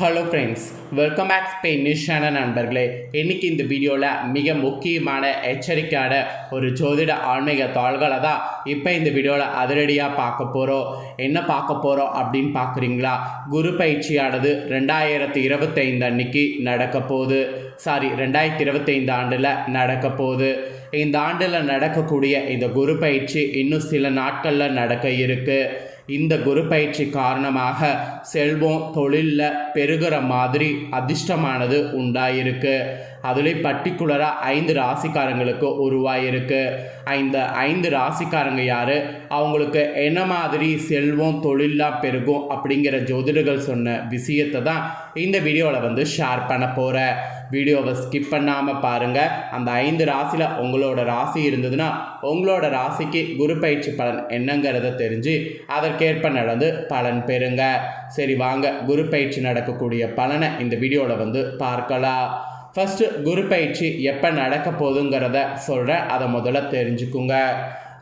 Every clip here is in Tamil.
Hello friends welcome back Spain news channel நண்பர்களே. இன்றைக்கி இந்த வீடியோவில் மிக முக்கியமான எச்சரிக்கையான ஒரு ஜோதிட ஆன்மீக தாள்களை தான் இப்போ இந்த வீடியோவில் அதிரடியாக பார்க்க போகிறோம் என்ன பார்க்க போகிறோம் அப்படின்னு பார்க்குறீங்களா? குரு பயிற்சியானது ரெண்டாயிரத்தி இருபத்தைந்து அன்னைக்கு நடக்க போகுது. சாரி ரெண்டாயிரத்தி இருபத்தைந்து ஆண்டில் நடக்க போகுது. இந்த ஆண்டில் நடக்கக்கூடிய இந்த குரு பயிற்சி இன்னும் சில நாட்களில் நடக்க இருக்குது இந்த குரு பயிற்சி காரணமாக செல்வம் தொழிலில் பெருகிற மாதிரி அதிர்ஷ்டமானது உண்டாயிருக்கு. அதுலேயும் பர்டிகுலராக ஐந்து ராசிக்காரங்களுக்கு உருவாயிருக்கு. இந்த ஐந்து ராசிக்காரங்க யார்? அவங்களுக்கு என்ன மாதிரி செல்வம் தொழிலாக பெருகும் அப்படிங்கிற ஜோதிடர்கள் சொன்ன விஷயத்தை தான் இந்த வீடியோவில் வந்து ஷேர் பண்ண போகிறேன் வீடியோவை ஸ்கிப் பண்ணாமல் பாருங்கள் அந்த ஐந்து ராசியில் உங்களோட ராசி இருந்ததுன்னா உங்களோட ராசிக்கு குரு பயிற்சி பலன் என்னங்கிறத தெரிஞ்சு அதற்கேற்ப நடந்து பலன் பெறுங்க. சரி வாங்க குரு பயிற்சி நடக்கக்கூடிய பலனை இந்த வீடியோவில் வந்து பார்க்கலாம். ஃபஸ்ட்டு குரு பயிற்சி எப்போ நடக்க போகுதுங்கிறத சொல்கிறேன் அதை முதல்ல தெரிஞ்சுக்குங்க.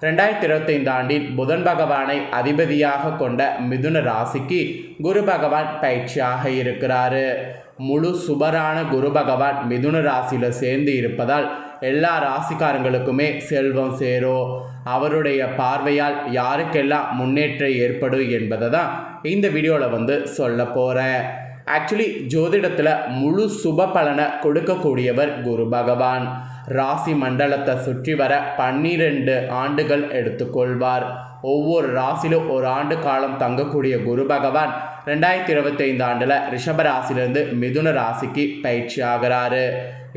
ரெண்டாயிரத்தி இருபத்தைந்து ஆண்டில் புதன் பகவானை அதிபதியாக கொண்ட மிதுன ராசிக்கு குரு பகவான் பயிற்சியாக இருக்கிறாரு. முழு சுபரான குரு பகவான் மிதுன ராசியில் சேர்ந்து இருப்பதால் எல்லா ராசிக்காரங்களுக்குமே செல்வம் சேரும். அவருடைய பார்வையால் யாருக்கெல்லாம் முன்னேற்றம் ஏற்படும் என்பதை தான் இந்த வீடியோவில் வந்து சொல்ல போகிறேன் ஆக்சுவலி ஜோதிடத்தில் முழு சுப பலனை கொடுக்கக்கூடியவர் குரு பகவான். ராசி மண்டலத்தை சுற்றி வர பன்னிரெண்டு ஆண்டுகள் எடுத்துக்கொள்வார். ஒவ்வொரு ராசியிலும் ஒரு ஆண்டு காலம் தங்கக்கூடிய குரு பகவான் ரெண்டாயிரத்தி இருபத்தைந்து ஆண்டில் ரிஷப ராசிலிருந்து மிதுன ராசிக்கு பயிற்சி ஆகிறாரு.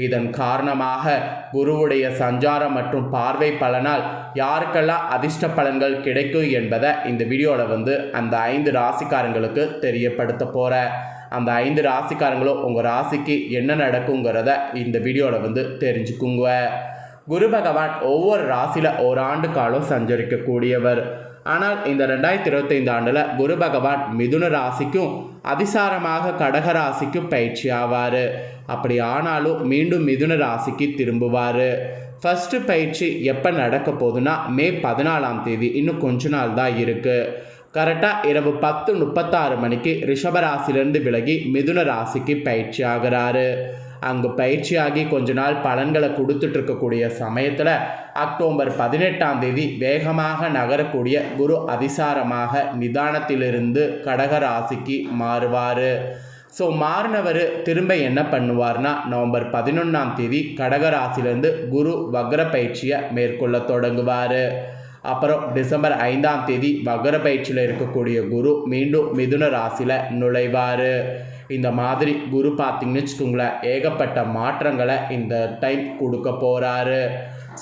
இதன் காரணமாக குருவுடைய சஞ்சாரம் மற்றும் பார்வை பலனால் யாருக்கெல்லாம் அதிர்ஷ்ட பலன்கள் கிடைக்கும் என்பதை இந்த வீடியோவில் வந்து அந்த ஐந்து ராசிக்காரங்களுக்கு தெரியப்படுத்த போகிறேன் அந்த ஐந்து ராசிக்காரங்களும் உங்கள் ராசிக்கு என்ன நடக்குங்கிறத இந்த வீடியோவில் வந்து தெரிஞ்சுக்குங்க. குரு பகவான் ஒவ்வொரு ராசியில் ஓராண்டு காலம் சஞ்சரிக்கக்கூடியவர். ஆனால் இந்த ரெண்டாயிரத்தி இருபத்தைந்து ஆண்டில் குரு பகவான் மிதுன ராசிக்கும் அதிசாரமாக கடக ராசிக்கும் பயிற்சி ஆவார். அப்படி ஆனாலும் மீண்டும் மிதுன ராசிக்கு திரும்புவார். ஃபஸ்ட்டு பயிற்சி எப்போ நடக்க போகுதுன்னா மே பதினாலாம் தேதி இன்னும் கொஞ்ச நாள் தான் இருக்குது கரெக்டாக இரவு பத்து முப்பத்தாறு மணிக்கு ரிஷபராசிலிருந்து விலகி மிதுன ராசிக்கு பயிற்சி ஆகிறாரு. அங்கு பயிற்சியாகி கொஞ்ச நாள் பலன்களை கொடுத்துட்டு இருக்கக்கூடிய சமயத்தில் அக்டோபர் பதினெட்டாம் தேதி வேகமாக நகரக்கூடிய குரு அதிசாரமாக நிதானத்திலிருந்து கடக ராசிக்கு மாறுவார். ஸோ மாறினவர் திரும்ப என்ன பண்ணுவார்னா நவம்பர் பதினொன்றாம் தேதி கடக ராசிலேருந்து குரு வக்ர பயிற்சியை மேற்கொள்ள தொடங்குவார். அப்புறம் டிசம்பர் ஐந்தாம் தேதி வகர பயிற்சியில் இருக்கக்கூடிய குரு மீண்டும் மிதுன ராசியில் நுழைவார். இந்த மாதிரி குரு பார்த்தீங்கன்னு வச்சுக்கோங்களேன் ஏகப்பட்ட மாற்றங்களை இந்த டைம் கொடுக்க போகிறாரு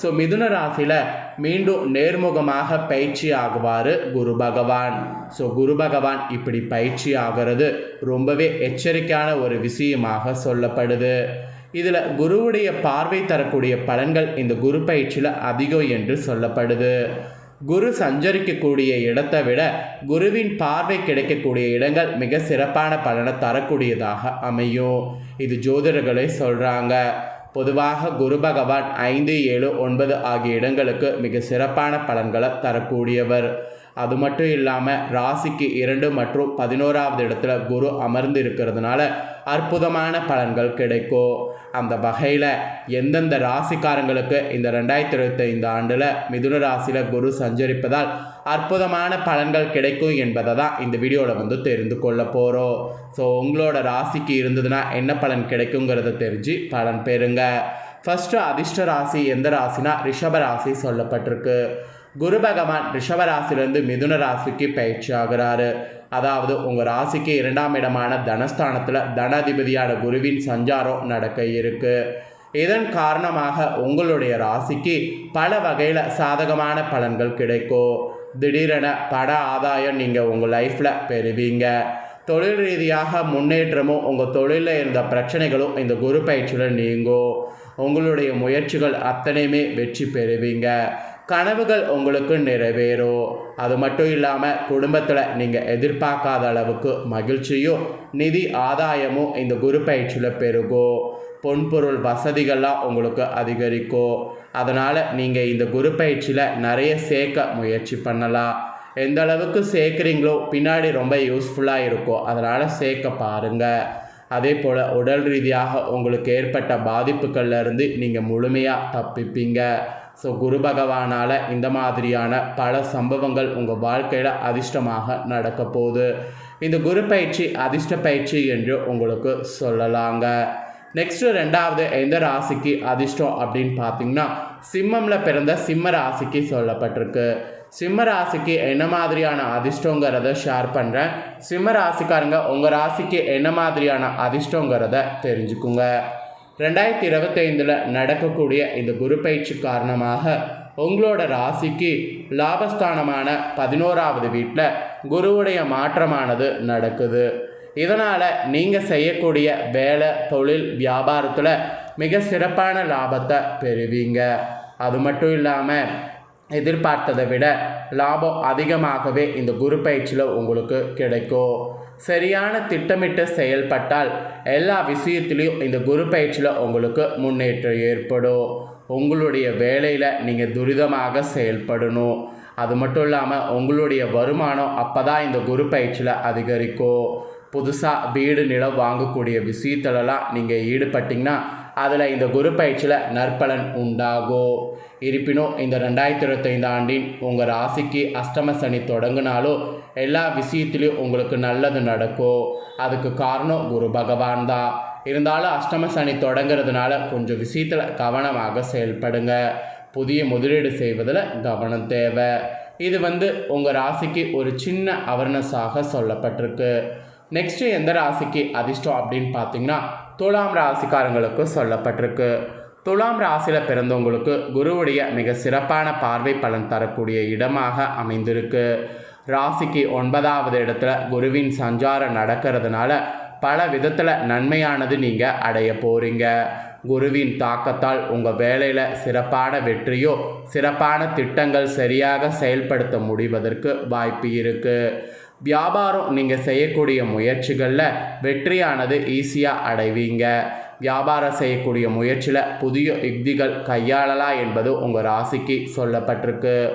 ஸோ மிதுன ராசியில் மீண்டும் நேர்முகமாக பயிற்சி ஆகுவார் குரு பகவான். ஸோ குரு பகவான் இப்படி பயிற்சி ஆகிறது ரொம்பவே எச்சரிக்கையான ஒரு விஷயமாக சொல்லப்படுது. இதில் குருவுடைய பார்வை தரக்கூடிய பலன்கள் இந்த குரு பயிற்சியில் அதிகம் என்று சொல்லப்படுது. குரு சஞ்சரிக்கக்கூடிய இடத்தை விட குருவின் பார்வை கிடைக்கக்கூடிய இடங்கள் மிக சிறப்பான பலனை தரக்கூடியதாக அமையும். இது ஜோதிடர்களே சொல்கிறாங்க பொதுவாக குரு பகவான் ஐந்து ஏழு ஒன்பது ஆகிய இடங்களுக்கு மிக சிறப்பான பலன்களை தரக்கூடியவர். அது மட்டும் இல்லாமல் ராசிக்கு இரண்டு மற்றும் பதினோராவது இடத்துல குரு அமர்ந்து இருக்கிறதுனால அற்புதமான பலன்கள் கிடைக்கும். அந்த வகையில் எந்தெந்த ராசிக்காரங்களுக்கு இந்த ரெண்டாயிரத்தி இருபத்தைந்து ஆண்டில் மிதுன ராசியில் குரு சஞ்சரிப்பதால் அற்புதமான பலன்கள் கிடைக்கும் என்பதை தான் இந்த வீடியோவில் வந்து தெரிந்து கொள்ள போகிறோம் ஸோ உங்களோட ராசிக்கு இருந்ததுன்னா என்ன பலன் கிடைக்குங்கிறத தெரிஞ்சு பலன் பெறுங்க. ஃபஸ்ட்டு அதிர்ஷ்ட ராசி எந்த ராசினா ரிஷப ராசி சொல்லப்பட்டிருக்கு. குரு பகவான் ரிஷபராசிலிருந்து மிதுன ராசிக்கு பயிற்சி ஆகிறாரு. அதாவது உங்கள் ராசிக்கு இரண்டாம் இடமான தனஸ்தானத்தில் தனாதிபதியான குருவின் சஞ்சாரம் நடக்க இருக்கு. இதன் காரணமாக உங்களுடைய ராசிக்கு பல வகையில் சாதகமான பலன்கள் கிடைக்கும். திடீரென பட ஆதாயம் நீங்கள் உங்கள் லைஃப்பில் பெறுவீங்க. தொழில் ரீதியாக முன்னேற்றமும் உங்கள் தொழிலில் இருந்த பிரச்சனைகளும் இந்த குரு பயிற்சியில் நீங்கும். உங்களுடைய முயற்சிகள் அத்தனையுமே வெற்றி பெறுவீங்க. கனவுகள் உங்களுக்கு நிறைவேறும் அது மட்டும் இல்லாமல் குடும்பத்தில் நீங்கள் எதிர்பார்க்காத அளவுக்கு மகிழ்ச்சியும் நிதி ஆதாயமும் இந்த குரு பயிற்சியில் பெருகும் பொன்பொருள் வசதிகள்லாம் உங்களுக்கு அதிகரிக்கும் அதனால் நீங்கள் இந்த குரு பயிற்சியில் நிறைய சேர்க்க முயற்சி பண்ணலாம். எந்த அளவுக்கு சேர்க்குறீங்களோ பின்னாடி ரொம்ப யூஸ்ஃபுல்லாக இருக்கும் அதனால் சேர்க்க பாருங்கள் அதே போல் உடல் ரீதியாக உங்களுக்கு ஏற்பட்ட பாதிப்புகள்லேருந்து நீங்கள் முழுமையாக தப்பிப்பீங்க. ஸோ குரு பகவானால் இந்த மாதிரியான பல சம்பவங்கள் உங்கள் வாழ்க்கையில் அதிர்ஷ்டமாக நடக்க போகுது. இந்த குரு பயிற்சி அதிர்ஷ்ட பயிற்சி என்று உங்களுக்கு சொல்லலாங்க. நெக்ஸ்ட்டு ரெண்டாவது எந்த ராசிக்கு அதிர்ஷ்டம் அப்படின்னு பார்த்தீங்கன்னா சிம்மமில் பிறந்த சிம்ம ராசிக்கு சொல்லப்பட்டிருக்கு. சிம்ம ராசிக்கு என்ன மாதிரியான அதிர்ஷ்டங்கிறத ஷேர் பண்ணுறேன் சிம்ம ராசிக்காரங்க உங்கள் ராசிக்கு என்ன மாதிரியான அதிர்ஷ்டங்கிறத தெரிஞ்சுக்குங்க. ரெண்டாயிரத்தி இருபத்தைந்தில் நடக்கக்கூடிய இந்த குரு பயிற்சி காரணமாக உங்களோட ராசிக்கு லாபஸ்தானமான பதினோராவது வீட்டில் குருவுடைய மாற்றமானது நடக்குது. இதனால் நீங்கள் செய்யக்கூடிய வேலை தொழில் வியாபாரத்தில் மிக சிறப்பான லாபத்தை பெறுவீங்க. அது மட்டும் இல்லாமல் எதிர்பார்த்ததை விட லாபம் அதிகமாகவே இந்த குரு பயிற்சியில் உங்களுக்கு கிடைக்கும். சரியான திட்டமிட்டு செயல்பட்டால் எல்லா விஷயத்துலேயும் இந்த குரு பயிற்சியில் உங்களுக்கு முன்னேற்றம் ஏற்படும். உங்களுடைய வேலையில் நீங்கள் துரிதமாக செயல்படணும். அது மட்டும் இல்லாமல் உங்களுடைய வருமானம் அப்போ தான் இந்த குரு பயிற்சியில் அதிகரிக்கும். புதுசாக வீடு நிலம் வாங்கக்கூடிய விஷயத்துலலாம் நீங்கள் ஈடுபட்டிங்கன்னா அதில் இந்த குரு பயிற்சியில் நற்பலன் உண்டாகும் இருப்பினும் இந்த ரெண்டாயிரத்தி இருபத்தைந்து ஆண்டின் உங்கள் ராசிக்கு அஷ்டம சனி தொடங்கினாலும் எல்லா விஷயத்துலேயும் உங்களுக்கு நல்லது நடக்கும் அதுக்கு காரணம் குரு பகவான் தான். இருந்தாலும் அஷ்டம சனி தொடங்கிறதுனால கொஞ்சம் விஷயத்தில் கவனமாக செயல்படுங்க. புதிய முதலீடு செய்வதில் கவனம் தேவை. இது வந்து உங்கள் ராசிக்கு ஒரு சின்ன அவர்னஸாக சொல்லப்பட்டிருக்கு. நெக்ஸ்ட்டு எந்த ராசிக்கு அதிர்ஷ்டம் அப்படின்னு பார்த்தீங்கன்னா துலாம் ராசிக்காரங்களுக்கு சொல்லப்பட்டிருக்கு. துலாம் ராசியில் பிறந்தவங்களுக்கு குருவுடைய மிக சிறப்பான பார்வை பலன் தரக்கூடிய இடமாக அமைந்திருக்கு. ராசிக்கு ஒன்பதாவது இடத்துல குருவின் சஞ்சாரம் நடக்கிறதுனால பல விதத்தில் நன்மையானது நீங்கள் அடைய போகிறீங்க குருவின் தாக்கத்தால் உங்கள் வேலையில் சிறப்பான வெற்றியோ சிறப்பான திட்டங்கள் சரியாக செயல்படுத்த முடிவதற்கு வாய்ப்பு இருக்குது வியாபாரம் நீங்கள் செய்யக்கூடிய முயற்சிகளில் வெற்றியானது ஈஸியாக அடைவீங்க. வியாபாரம் செய்யக்கூடிய முயற்சியில் புதிய யுக்திகள் கையாளலாம் என்பது உங்கள் ராசிக்கு சொல்லப்பட்டிருக்கு.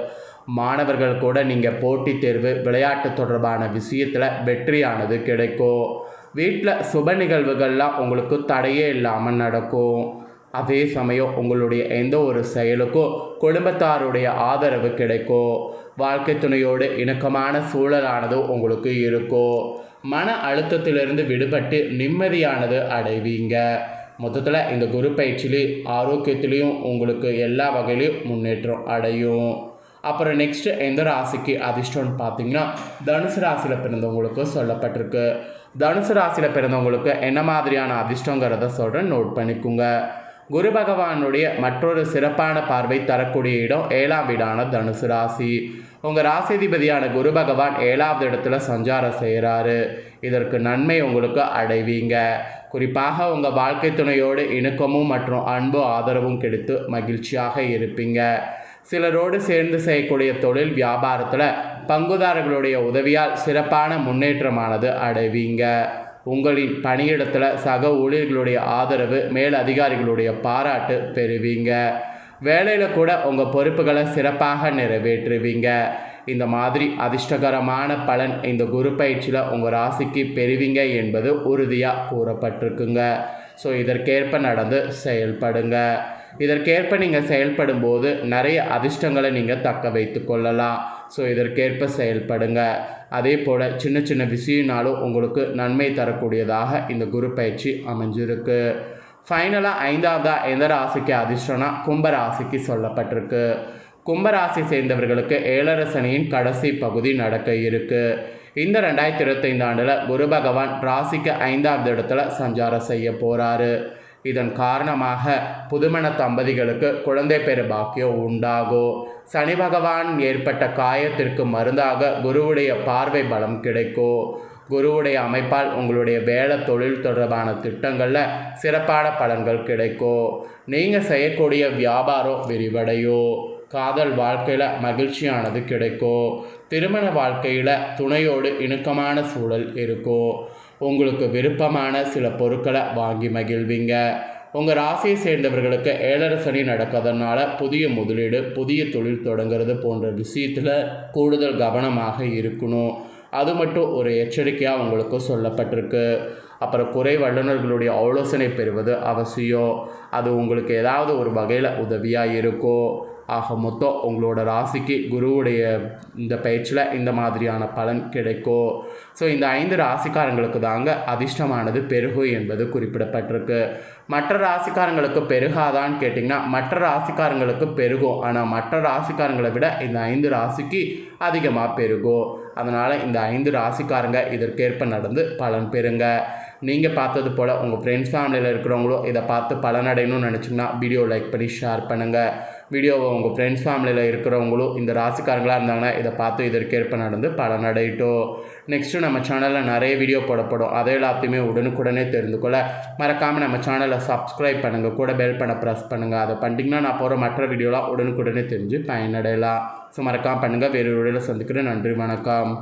மாணவர்கள் கூட நீங்கள் போட்டித் தேர்வு விளையாட்டு தொடர்பான விஷயத்தில் வெற்றியானது கிடைக்கும். வீட்டில் சுப நிகழ்வுகள்லாம் உங்களுக்கு தடையே இல்லாமல் நடக்கும். அதே சமயம் உங்களுடைய எந்த ஒரு செயலுக்கும் குடும்பத்தாருடைய ஆதரவு கிடைக்கும் வாழ்க்கை துணையோடு இணக்கமான சூழலானது உங்களுக்கு இருக்கும் மன அழுத்தத்திலிருந்து விடுபட்டு நிம்மதியானது அடைவீங்க. மொத்தத்தில் இந்த குரு பயிற்சியிலையும் ஆரோக்கியத்திலையும் உங்களுக்கு எல்லா வகையிலையும் முன்னேற்றம் அடையும். அப்புறம் நெக்ஸ்ட்டு எந்த ராசிக்கு அதிர்ஷ்டம்னு பார்த்தீங்கன்னா தனுசு ராசியில் பிறந்தவங்களுக்கு சொல்லப்பட்டிருக்கு. தனுசு ராசியில் பிறந்தவங்களுக்கு என்ன மாதிரியான அதிர்ஷ்டங்கிறத சொல்கிறேன் நோட் பண்ணிக்கோங்க. குரு பகவானுடைய மற்றொரு சிறப்பான பார்வை தரக்கூடிய இடம் ஏழாம் வீடான தனுசு ராசி. உங்கள் ராசிதிபதியான குரு பகவான் ஏழாவது இடத்துல சஞ்சாரம் செய்கிறாரு இதற்கு நன்மை உங்களுக்கு அடைவீங்க. குறிப்பாக உங்கள் வாழ்க்கை துணையோடு இணக்கமும் மற்றும் அன்பு ஆதரவும் கிடைத்து மகிழ்ச்சியாக இருப்பீங்க. சிலரோடு சேர்ந்து செய்யக்கூடிய தொழில் வியாபாரத்தில் பங்குதாரர்களுடைய உதவியால் சிறப்பான முன்னேற்றமானது அடைவீங்க. உங்களின் பணியிடத்தில் சக ஊழியர்களுடைய ஆதரவு மேல் அதிகாரிகளுடைய பாராட்டு பெறுவீங்க. வேலையில் கூட உங்கள் பொறுப்புகளை சிறப்பாக நிறைவேற்றுவீங்க. இந்த மாதிரி அதிர்ஷ்டகரமான பலன் இந்த குரு பயிற்சியில் உங்கள் ராசிக்கு பெறுவீங்க என்பது உறுதியாக கூறப்பட்டிருக்குங்க. ஸோ இதற்கேற்ப நடந்து செயல்படுங்க. இதற்கேற்ப நீங்கள் செயல்படும் போது நிறைய அதிர்ஷ்டங்களை நீங்கள் தக்க வைத்து கொள்ளலாம். ஸோ இதற்கேற்ப செயல்படுங்க. அதே போல் சின்ன சின்ன விஷயம்னாலும் உங்களுக்கு நன்மை தரக்கூடியதாக இந்த குரு பயிற்சி அமைஞ்சிருக்கு. ஃபைனலாக ஐந்தாவதாக எந்த ராசிக்கு அதிர்ஷ்டம்னா கும்ப ராசிக்கு சொல்லப்பட்டிருக்கு. கும்பராசி சேர்ந்தவர்களுக்கு ஏழரை சனியின் கடைசி பகுதி நடக்க இருக்கு. இந்த ரெண்டாயிரத்தி இருபத்தைந்து ஆண்டில் குரு பகவான் ராசிக்கு ஐந்தாவது இடத்துல சஞ்சாரம் செய்ய போகிறாரு இதன் காரணமாக புதுமண தம்பதிகளுக்கு குழந்தை பெரு பாக்கியம் உண்டாகும் சனி பகவான் ஏற்பட்ட காயத்திற்கு மருந்தாக குருவுடைய பார்வை பலம் கிடைக்கும் குருவுடைய அமைப்பால் உங்களுடைய வேலை தொழில் தொடர்பான திட்டங்களில் சிறப்பான பலன்கள் கிடைக்கும் நீங்கள் செய்யக்கூடிய வியாபாரம் விரிவடையும் காதல் வாழ்க்கையில் மகிழ்ச்சியானது கிடைக்கும் திருமண வாழ்க்கையில் துணையோடு இணுக்கமான சூழல் இருக்கும் உங்களுக்கு விருப்பமான சில பொருட்களை வாங்கி மகிழ்வீங்க. உங்கள் ராசியை சேர்ந்தவர்களுக்கு ஏழரை சனி நடக்கிறதுனால புதிய முதலீடு புதிய தொழில் தொடங்குறது போன்ற விஷயத்தில் கூடுதல் கவனமாக இருக்கணும். அது மட்டும் ஒரு எச்சரிக்கையாக உங்களுக்கு சொல்லப்பட்டிருக்கு. அப்புறம் குறை வல்லுநர்களுடைய ஆலோசனை பெறுவது அவசியம். அது உங்களுக்கு ஏதாவது ஒரு வகையில் உதவியாக இருக்கும். ஆக மொத்தம் உங்களோட ராசிக்கு குருவுடைய இந்த பயிற்சியில் இந்த மாதிரியான பலன் கிடைக்கும் ஸோ இந்த ஐந்து ராசிக்காரங்களுக்கு தாங்க அதிர்ஷ்டமானது பெருகும் என்பது குறிப்பிடப்பட்டிருக்கு. மற்ற ராசிக்காரங்களுக்கு பெருகாதான்னு கேட்டிங்கன்னா மற்ற ராசிக்காரங்களுக்கு பெருகும் ஆனால் மற்ற ராசிக்காரங்களை விட இந்த ஐந்து ராசிக்கு அதிகமாக பெருகும் அதனால் இந்த ஐந்து ராசிக்காரங்க இதற்கேற்ப நடந்து பலன் பெறுங்க. நீங்கள் பார்த்தது போல் உங்கள் ஃப்ரெண்ட்ஸ் ஃபேமிலியில் இருக்கிறவங்களும் இதை பார்த்து பலனடையணும்னு நினச்சிங்கன்னா வீடியோ லைக் பண்ணி ஷேர் பண்ணுங்கள் வீடியோவை உங்கள் ஃப்ரெண்ட்ஸ் ஃபேமிலியில் இருக்கிறவங்களும் இந்த ராசிக்காரங்களாக இருந்தாங்கன்னா இதை பார்த்து இதற்கேற்ப நடந்து பலனடையட்டும் நெக்ஸ்ட்டு நம்ம சேனலில் நிறைய வீடியோ போடப்படும். அதை எல்லாத்தையுமே உடனுக்குடனே தெரிந்து கொள்ள மறக்காமல் நம்ம சேனலை சப்ஸ்கிரைப் பண்ணுங்கள் கூட பெல் பண்ண ப்ரெஸ் பண்ணுங்கள் அதை பண்ணிட்டிங்கன்னா நான் போகிற மற்ற வீடியோலாம் உடனுக்குடனே தெரிஞ்சு பயனடையலாம். ஸோ மறக்காமல் பண்ணுங்கள் வேறு வீடியோவில் சந்திக்கிறேன். நன்றி வணக்கம்.